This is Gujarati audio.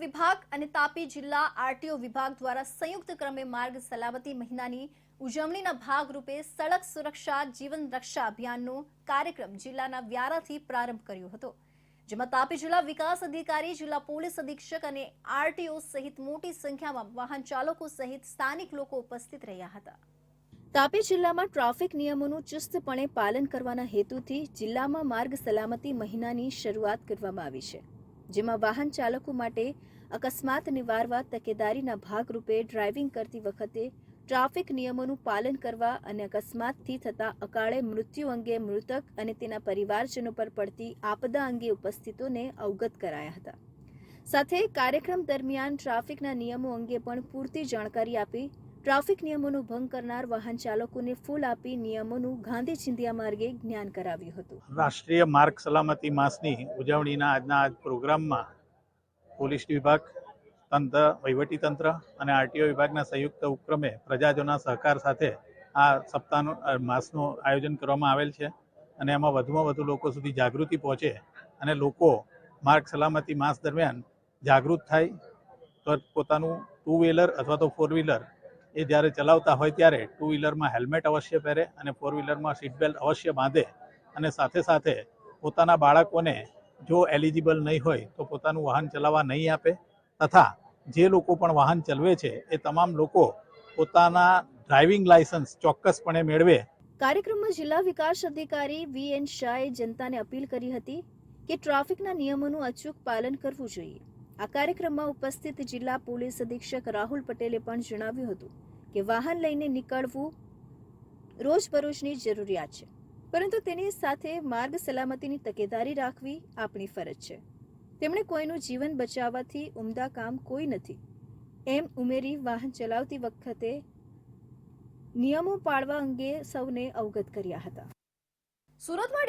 વિભાગ અને તાપી જિલ્લા આરટીઓ વિભાગ દ્વારા સંયુક્ત ક્રમે માર્ગ સલામતી મહિનાની ઉજવણીના ભાગરૂપે સડક સુરક્ષા જીવન રક્ષા અભિયાનનો કાર્યક્રમ જિલ્લાના વ્યારાથી પ્રારંભ કર્યો હતો, જેમાં તાપી જિલ્લા વિકાસ અધિકારી, જિલ્લા પોલીસ અધિક્ષક અને આરટીઓ સહિત મોટી સંખ્યામાં વાહન ચાલકો સહિત સ્થાનિક લોકો ઉપસ્થિત રહ્યા હતા. તાપી જિલ્લામાં ટ્રાફિક નિયમોનું ચુસ્તપણે પાલન કરવાના હેતુથી જિલ્લામાં માર્ગ સલામતી મહિનાની શરૂઆત કરવામાં આવી છે. જેમાં વાહન ચાલકો માટે અકસ્માત નિવારવા તકેદારીના ભાગરૂપે ડ્રાઇવિંગ કરતી વખતે ટ્રાફિક નિયમોનું પાલન કરવા અને અકસ્માતથી થતા અકાળે મૃત્યુ અંગે મૃતક અને તેના પરિવારજનો પર પડતી આપદા અંગે ઉપસ્થિતોને અવગત કરાયા હતા. સાથે કાર્યક્રમ દરમિયાન ટ્રાફિકના નિયમો અંગે પણ પૂરતી જાણકારી આપી ટ્રાફિક નિયમોનો ભંગ કરનાર વાહન ચાલકોને ફૂલ આપી નિયમોનું ગાંધી ચિંધિયા માર્ગે જ્ઞાન કરાવ્યું હતું. રાષ્ટ્રીય માર્ગ સલામતી માસની ઉજવણીના આજના આજ પ્રોગ્રામમાં પોલીસ વિભાગ, તંત્ર, વહીવટી તંત્ર અને આરટીઓ વિભાગના સંયુક્ત ઉપક્રમે પ્રજાજોના સહકાર સાથે આ સપ્તાહનું માસનું આયોજન કરવામાં આવેલ છે અને એમાં વધુમાં વધુ લોકો સુધી જાગૃતિ પહોંચે અને લોકો માર્ગ સલામતી માસ દરમિયાન જાગૃત થાય. તો પોતાનું ટુ વ્હીલર અથવા તો ફોર વ્હીલર એ જ્યારે ચલાવતા હોય ત્યારે ટુ વ્હીલરમાં હેલ્મેટ અવશ્ય પહેરે અને ફોર વ્હીલરમાં સીટ બેલ્ટ અવશ્ય બાંધે અને સાથે સાથે પોતાના બાળકોને જો એલિજિબલ નહીં હોય તો પોતાનું વાહન ચલાવવા નહીં આપે તથા જે લોકો પણ વાહન ચલાવે છે એ તમામ લોકો પોતાના ડ્રાઇવિંગ લાયસન્સ ચોક્કસપણે મેળવે. કાર્યક્રમમાં જિલ્લા વિકાસ અધિકારી વી એન શાહે જનતાને અપીલ કરી હતી કે ટ્રાફિકના નિયમોનું અચૂક પાલન કરવું જોઈએ. આ કાર્યક્રમમાં ઉપસ્થિત જિલ્લા પોલીસ અધિક્ષક રાહુલ પટેલે પણ જણાવ્યું હતું કે વાહન લઈને નીકળવું રોજબરોજની જરૂરિયાત છે. પરંતુ તેની સાથે માર્ગ સલામતીની તકેદારી રાખવી આપણી ફરજ છે. તેમણે કોઈનું જીવન બચાવવાથી ઉમદા કામ કોઈ નથી. એમ ઉમેરી વાહન ચલાવતી વખતે નિયમો પાળવા અંગે સૌને અવગત કર્યા હતા. સુરતમાં